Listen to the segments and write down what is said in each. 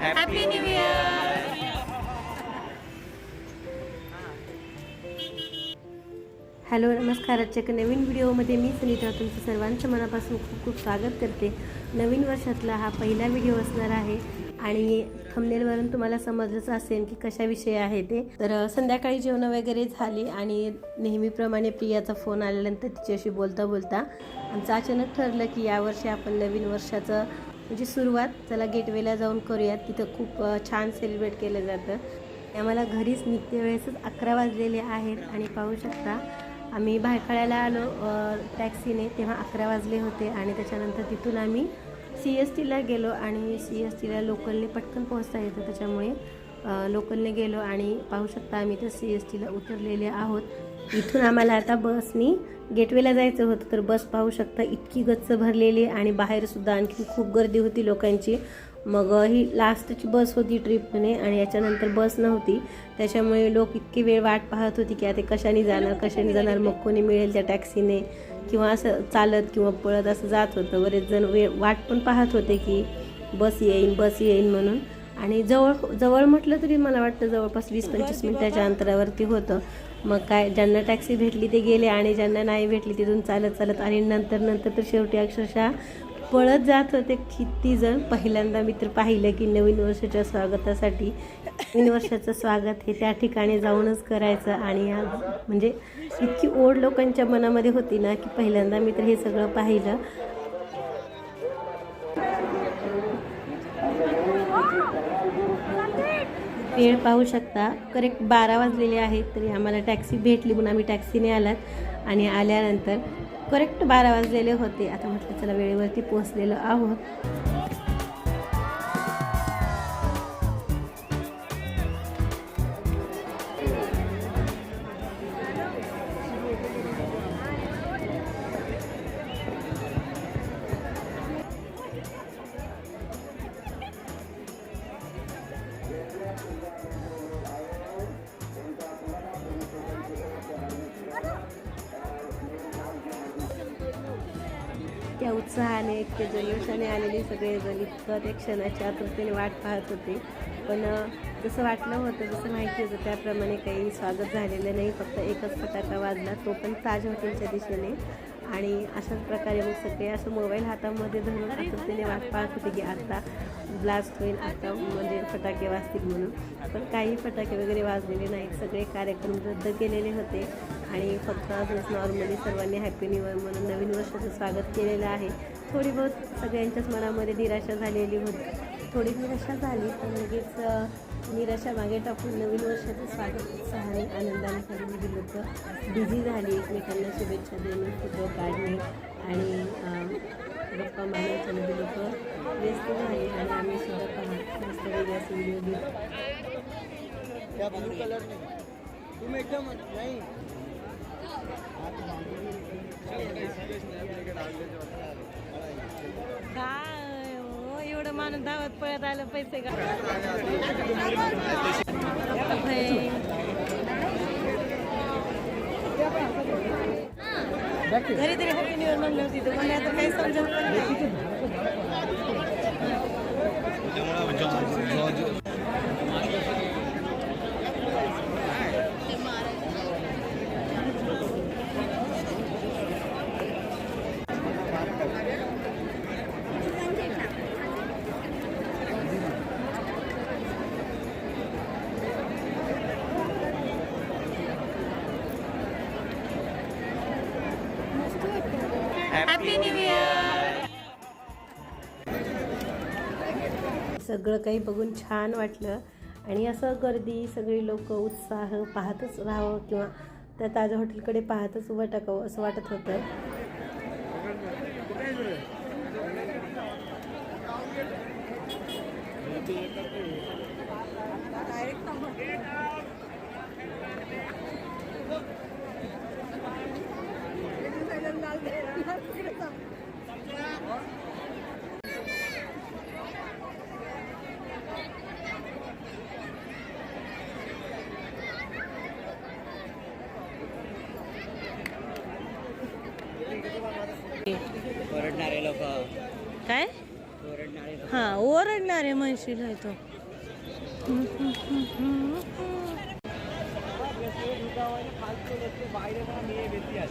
Happy new year hello नमस्कार. आजच्या एका नवीन व्हिडिओमध्ये मी सुनीता. तुमचं सर्वांच्या मनापासून खूप खूप स्वागत करते. नवीन वर्षातला हा पहिला व्हिडिओ असणार आहे. आणि थंबनेलवरून तुम्हाला समजलंच असेल की कशाविषयी आहे ते. तर संध्याकाळी जेवणं वगैरे झाली आणि नेहमीप्रमाणे प्रियाचा फोन आल्यानंतर तिच्याशी बोलता बोलता आमचं अचानक ठरलं की यावर्षी आपण नवीन वर्षाचं म्हणजे सुरुवात चला गेटवेला जाऊन करूयात. तिथं खूप छान सेलिब्रेट केलं जातं. आम्हाला घरीच निघते वेळेसच अकरा वाजलेले आहेत आणि पाहू शकता आम्ही भायखळ्याला आलो टॅक्सीने तेव्हा अकरा वाजले होते आणि त्याच्यानंतर तिथून आम्ही सी एस टीला गेलो आणि सी एस टीला लोकलने पटकन पोहोचता येतं. त्याच्यामुळे लोकलने गेलो आणि पाहू शकता आम्ही तर सी एस टीला उतरलेले आहोत. इथून आम्हाला आता बसनी गेटवेला जायचं होतं तर बस पाहू शकता इतकी गच्च भरलेली आणि बाहेरसुद्धा आणखी खूप गर्दी होती लोकांची. मग ही लास्टची बस होती ट्रिपने आणि याच्यानंतर बस नव्हती. त्याच्यामुळे लोक इतकी वेळ वाट पाहत होती की आता कशाने जाणार कशाने जाणार मग कोणी मिळेल त्या टॅक्सीने किंवा असं चालत किंवा पळत असं जात होतं. बरेच जण वेळ वाट पण पाहत होते की बस येईन बस येईन म्हणून. आणि जवळ जवळ म्हटलं तरी मला वाटतं जवळपास वीस पंचवीस मिनिटाच्या अंतरावरती होतं. मग काय ज्यांना टॅक्सी भेटली ते गेले आणि ज्यांना नाही भेटली तिथून चालत चालत आणि नंतर नंतर तर शेवटी अक्षरशः पळत जात होते किती जण. पहिल्यांदा मी तर पाहिलं की नवीन वर्षाच्या स्वागतासाठी नवीन वर्षाचं स्वागत हे त्या ठिकाणी जाऊनच करायचं आणि आज म्हणजे इतकी ओढ लोकांच्या मनामध्ये होती ना की पहिल्यांदा मी तर हे सगळं पाहिलं. वेळ पाहू शकता. करेक्ट बारा वाजलेले आहेत तरी आम्हाला टॅक्सी भेटली म्हणून आम्ही टॅक्सीने आलात आणि आल्यानंतर करेक्ट बारा वाजलेले होते. आता म्हटलं चला वेळेवरती पोहोचलेलो आहोत. त्या उत्साहाने इतके जल्लोषाने आलेले सगळे जण इतकं त्या क्षणाच्या आतुरतेने वाट पाहत होते. पण जसं वाटलं होतं जसं माहिती होतं त्याप्रमाणे काही स्वागत झालेलं नाही. फक्त एकच फटाका वाजला. तो पण ताज हॉटेलच्या दिशेने. आणि अशाच प्रकारे मग सगळे असं मोबाईल हातामध्ये धरून आतुरतेने वाट पाहत होते की आता ब्लास्ट होईल आता म्हणजे फटाके वाजतील म्हणून. पण काही फटाके वगैरे वाजलेले नाहीत. सगळे कार्यक्रम रद्द केलेले होते आणि फक्त असंच नॉर्मली सर्वांनी हॅपी न्यू इयर म्हणून नवीन वर्षाचं स्वागत केलेलं आहे. थोडी बहुत सगळ्यांच्याच मनामध्ये निराशा झालेली होती. थोडी निराशा झाली पण लगेच निराशा मागे टाकून नवीन वर्षाचं स्वागत उत्साहाने आनंदाने करून लोक बिझी झाली एकमेकांना शुभेच्छा देणे फोटो काढणे आणि गप्पा मारण्याच्यामध्ये लोक व्यस्त झाले आणि आम्ही सुद्धा पहा मस्त वेगळ्या व्हिडिओ घेत त्या ब्लू कलर तुम एकदम नाही. एवढं धावत पळत आलं पैसे का घरी तरी हॅपी न्यू इयर म्हणलं होती तर मला आता काही समजत पण नाही. हॅपी न्यू इयर सगळं काही बघून छान वाटलं. आणि असं गर्दी सगळी लोक उत्साह पाहतच राहावं किंवा त्या ताज्या हॉटेलकडे पाहतच उभं टाकावं असं वाटत होतं. ओरडणारे लोक काय ओरडणारे हा ओरडणारे म्हणशील आहे तो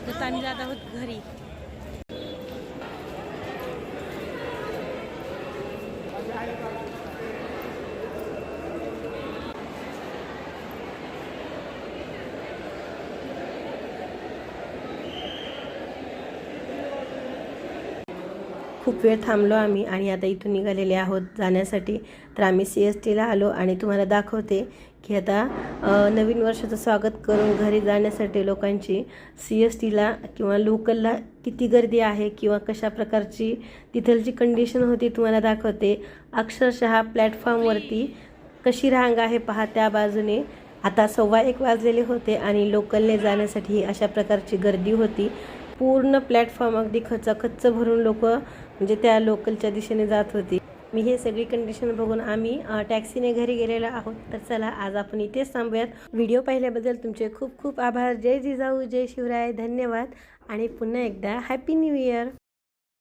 तर आम्ही जात आहोत घरी खूप वेळ थांबलो आम्ही आणि आता इथून निघालेले आहोत जाण्यासाठी. तर आम्ही सी एस टीला आलो आणि तुम्हाला दाखवते की आता नवीन वर्षाचं स्वागत करून घरी जाण्यासाठी लोकांची सी एस टीला किंवा लोकलला किती गर्दी आहे किंवा कशा प्रकारची तिथलची कंडिशन होती तुम्हाला दाखवते. अक्षरशः प्लॅटफॉर्मवरती कशी रांग आहे पहा त्या बाजूने. आता सव्वा एक वाजलेले होते आणि लोकलने जाण्यासाठी अशा प्रकारची गर्दी होती. पूर्ण प्लॅटफॉर्म अगदी खचाखच्च भरून लोक म्हणजे त्या लोकलच्या दिशेने जात होती. मी हे सगळी कंडिशन बघून आम्ही टॅक्सीने घरी गेलेलो आहोत. तर चला आज आपण इथेच थांबूयात. व्हिडिओ पाहिल्याबद्दल तुमचे खूप खूप आभार. जय जिजाऊ जय शिवराय. धन्यवाद. आणि पुन्हा एकदा हॅपी न्यू इयर